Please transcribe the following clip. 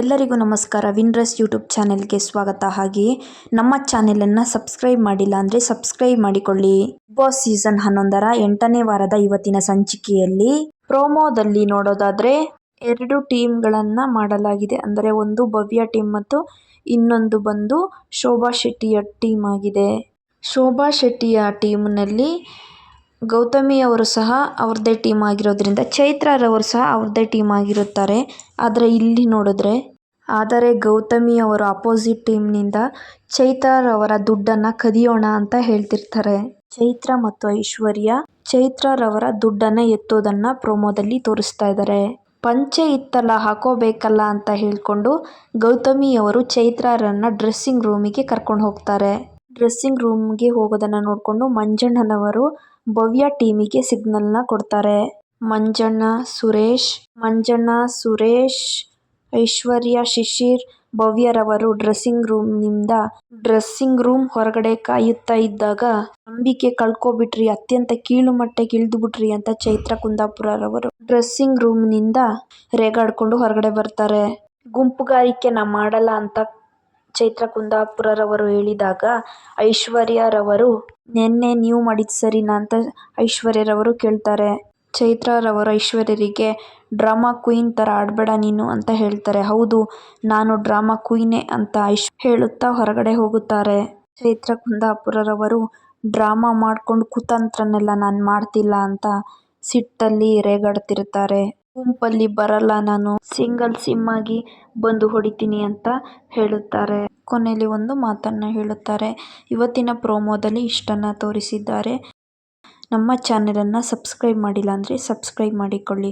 ಎಲ್ಲರಿಗೂ ನಮಸ್ಕಾರ. ವಿನ್ರಸ್ ಯೂಟ್ಯೂಬ್ ಚಾನೆಲ್ಗೆ ಸ್ವಾಗತ. ಹಾಗೆಯೇ ನಮ್ಮ ಚಾನೆಲನ್ನು ಸಬ್ಸ್ಕ್ರೈಬ್ ಮಾಡಿಲ್ಲ ಅಂದರೆ ಸಬ್ಸ್ಕ್ರೈಬ್ ಮಾಡಿಕೊಳ್ಳಿ. ಬಾಸ್ ಸೀಸನ್ ಹನ್ನೊಂದರ ಎಂಟನೇ ವಾರದ ಇವತ್ತಿನ ಸಂಚಿಕೆಯಲ್ಲಿ ಪ್ರೋಮೋದಲ್ಲಿ ನೋಡೋದಾದರೆ ಎರಡು ಟೀಮ್ಗಳನ್ನು ಮಾಡಲಾಗಿದೆ. ಅಂದರೆ ಒಂದು ಭವ್ಯ ಟೀಮ್ ಮತ್ತು ಇನ್ನೊಂದು ಬಂದು ಶೋಭಾ ಶೆಟ್ಟಿಯ ಟೀಮ್ ಆಗಿದೆ. ಶೋಭಾ ಶೆಟ್ಟಿಯ ಟೀಮ್ನಲ್ಲಿ ಗೌತಮಿ ಅವರು ಸಹ ಅವ್ರದ್ದೇ ಟೀಮ್ ಆಗಿರೋದ್ರಿಂದ ಚೈತ್ರರವರು ಸಹ ಅವ್ರದ್ದೇ ಟೀಮ್ ಆಗಿರುತ್ತಾರೆ. ಆದರೆ ಇಲ್ಲಿ ನೋಡಿದ್ರೆ ಆದರೆ ಗೌತಮಿ ಅವರು ಅಪೋಸಿಟ್ ಟೀಮ್ನಿಂದ ಚೈತ್ರರವರ ದುಡ್ಡನ್ನ ಕದಿಯೋಣ ಅಂತ ಹೇಳ್ತಿರ್ತಾರೆ. ಚೈತ್ರ ಮತ್ತು ಐಶ್ವರ್ಯ ಚೈತ್ರರವರ ದುಡ್ಡನ್ನ ಎತ್ತೋದನ್ನ ಪ್ರೋಮೋದಲ್ಲಿ ತೋರಿಸ್ತಾ ಇದ್ದಾರೆ ಪಂಚೆ ಇತ್ತಲ್ಲ ಹಾಕೋಬೇಕಲ್ಲ ಅಂತ ಹೇಳ್ಕೊಂಡು ಗೌತಮಿ ಅವರು ಚೈತ್ರರನ್ನ ಡ್ರೆಸ್ಸಿಂಗ್ ರೂಮಿಗೆ ಕರ್ಕೊಂಡು ಹೋಗ್ತಾರೆ. ಡ್ರೆಸ್ಸಿಂಗ್ ರೂಮ್ಗೆ ಹೋಗೋದನ್ನ ನೋಡ್ಕೊಂಡು ಮಂಜಣ್ಣನವರು ಭವ್ಯ ಟೀಮಿಗೆ ಸಿಗ್ನಲ್ನ ಕೊಡ್ತಾರೆ. ಮಂಜಣ್ಣ, ಸುರೇಶ್ ಮಂಜಣ್ಣ, ಸುರೇಶ್ ಐಶ್ವರ್ಯ, ಶಿಶಿರ್ ಭವ್ಯರವರು ಡ್ರೆಸ್ಸಿಂಗ್ ರೂಮ್ನಿಂದ ಡ್ರೆಸ್ಸಿಂಗ್ ರೂಮ್ ಹೊರಗಡೆ ಕಾಯುತ್ತಾ ಇದ್ದಾಗ ನಂಬಿಕೆ ಕಳ್ಕೊಬಿಟ್ರಿ, ಅತ್ಯಂತ ಕೀಳು ಮಟ್ಟಕ್ಕೆ ಇಳಿದು ಬಿಟ್ರಿ ಅಂತ ಚೈತ್ರ ಕುಂದಾಪುರರವರು ಡ್ರೆಸ್ಸಿಂಗ್ ರೂಮ್ನಿಂದ ರೇಗಾಡ್ಕೊಂಡು ಹೊರಗಡೆ ಬರ್ತಾರೆ. ಗುಂಪುಗಾರಿಕೆ ನಾ ಮಾಡಲ್ಲ ಅಂತ ಚೈತ್ರ ಕುಂದಾಪುರರವರು ಹೇಳಿದಾಗ, ಐಶ್ವರ್ಯರವರು, ನಿನ್ನೆ ನೀವು ಮಾಡಿದ್ ಸರಿನಾ? ಅಂತ ಐಶ್ವರ್ಯರವರು ಕೇಳ್ತಾರೆ. ಚೈತ್ರರವರು ಐಶ್ವರ್ಯರಿಗೆ, ಡ್ರಾಮಾ ಕ್ವೀನ್ ಥರ ಆಡಬೇಡ ನೀನು ಅಂತ ಹೇಳ್ತಾರೆ. ಹೌದು, ನಾನು ಡ್ರಾಮಾ ಕ್ವೀನೇ ಅಂತ ಐಶ್ ಹೇಳುತ್ತಾ ಹೊರಗಡೆ ಹೋಗುತ್ತಾರೆ. ಚೈತ್ರ ಕುಂದಾಪುರರವರು, ಡ್ರಾಮಾ ಮಾಡ್ಕೊಂಡು ಕುತಂತ್ರನೆಲ್ಲ ನಾನು ಮಾಡ್ತಿಲ್ಲ ಅಂತ ಸಿಟ್ಟಲ್ಲಿ ರೇಗಾಡ್ತಿರ್ತಾರೆ. ಗುಂಪಲ್ಲಿ ಬರಲ್ಲ ನಾನು, ಸಿಂಗಲ್ ಸಿಮ್ ಆಗಿ ಬಂದು ಹೊಡಿತೀನಿ ಅಂತ ಹೇಳುತ್ತಾರೆ. ಕೊನೆಯಲ್ಲಿ ಒಂದು ಮಾತನ್ನು ಹೇಳುತ್ತಾರೆ. ಇವತ್ತಿನ ಪ್ರೋಮೋದಲ್ಲಿ ಇಷ್ಟನ್ನು ತೋರಿಸಿದ್ದಾರೆ. ನಮ್ಮ ಚಾನೆಲ್ ಅನ್ನು ಸಬ್ಸ್ಕ್ರೈಬ್ ಮಾಡಿಲ್ಲ ಅಂದರೆ ಸಬ್ಸ್ಕ್ರೈಬ್ ಮಾಡಿಕೊಳ್ಳಿ.